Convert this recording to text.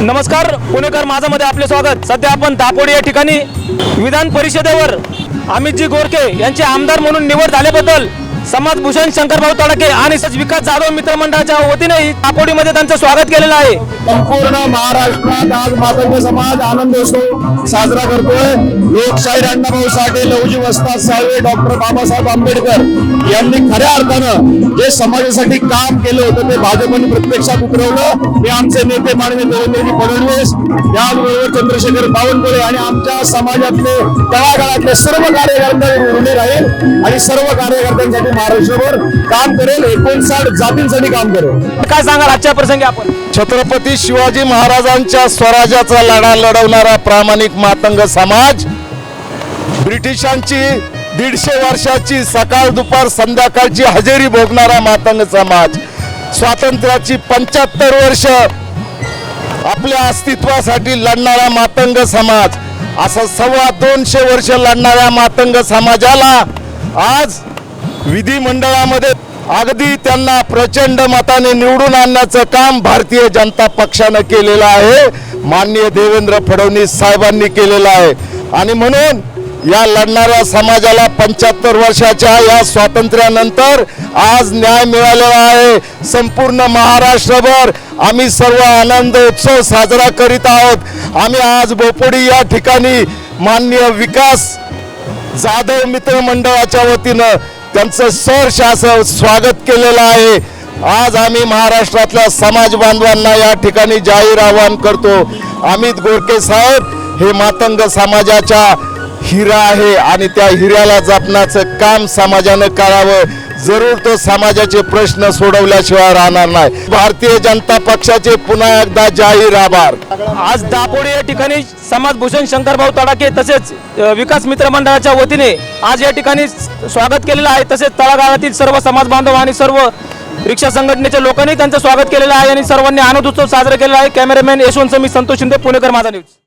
नमस्कार पुणेकर माझामध्ये आपले स्वागत. सध्या आपण दापोडी या ठिकाणी विधान परिषदेवर अमितजी गोरखे यांचे आमदार म्हणून निवड झाल्याबद्दल समाजभूषण शंकरभाऊ तडके आणि सच विकास जाधव मित्रमंडळाच्या वतीने दापोडीमध्ये त्यांचं स्वागत केलेलं आहे. संपूर्ण महाराष्ट्रात आज मातंग समाज आनंदोत्सव साजरा करतोय. लोकशाही अण्णाभाऊ साठे लवजी वस्ताद साळवे डॉक्टर बाबासाहेब आंबेडकर यांनी खऱ्या अर्थानं जे समाजासाठी काम केलं होतं ते भाजपने प्रत्यक्षात उतरवलं. हे आमचे नेते माननीय देवेंद्रजी फडणवीस त्याचबरोबर चंद्रशेखर बावनकुळे आणि आमच्या समाजातले तळागाळातले सर्व कार्यकर्ते ऋणी राहील आणि सर्व कार्यकर्त्यांसाठी महाराष्ट्रभर काम करेल. एकोणसाठ जातींसाठी काम करेल. काय सांगाल आजच्या प्रसंगी आपण? छत्रपती शिवाजी महाराजांच्या स्वराज्याचा लढा लढवणारा प्रामाणिक मातंग समाज ब्रिटिशांची दीडशे वर्षाची सकाळ दुपार संध्याकाळची हजेरी भोगणारा मातंग समाज. स्वातंत्र्याची पंच्याहत्तर वर्ष आपल्या अस्तित्वासाठी लढणारा मातंग समाज. असं सव्वा दोनशे वर्ष लढणाऱ्या मातंग समाजाला आज विधिमंडळामध्ये अगदी त्यांना प्रचंड मताने निवडून आणण्याचं काम भारतीय जनता पक्षानं केलेलं आहे. माननीय देवेंद्र फडणवीस साहेबांनी केलेलं आहे. आणि म्हणून या लढणाऱ्या समाजाला पंच्याहत्तर वर्षाच्या या स्वातंत्र्यानंतर आज न्याय मिळालेला आहे. संपूर्ण महाराष्ट्रभर आम्ही सर्व आनंद उत्सव साजरा करीत आहोत. आम्ही आज बोपोडी या ठिकाणी माननीय विकास जाधव मित्र मंडळाच्या वतीनं त्यांचं सहर्ष असं स्वागत केलेलं आहे. आज आम्ही महाराष्ट्रातल्या समाज बांधवांना या ठिकाणी जाहीर आवाहन करतो. अमित गोरके साहेब हे मातंग समाजाच्या हिरा आहे आणि त्या हिऱ्याला जपण्याचं काम समाजानं करावं. जरूर तो समाजाचे प्रश्न सोडवल्याशिवाय राहणार नाही. भारतीय जनता पक्षाचे पुन्हा एकदा जाहीर आभार. आज दापोडी या ठिकाणी समाज भूषण शंकरभाऊ तडाके तसेच विकास मित्र मंडळाच्या वतीने आज या ठिकाणी स्वागत केलेलं आहे. तसेच तळागाळातील सर्व समाज बांधव आणि सर्व रिक्षा संघटनेच्या लोकांनी त्यांचं स्वागत केलेलं आहे आणि सर्वांनी आनंद उत्सव साजरा केलेला आहे. कॅमेरामॅन यशवंत मी संतोष शिंदे पुणेकर माझा न्यूज.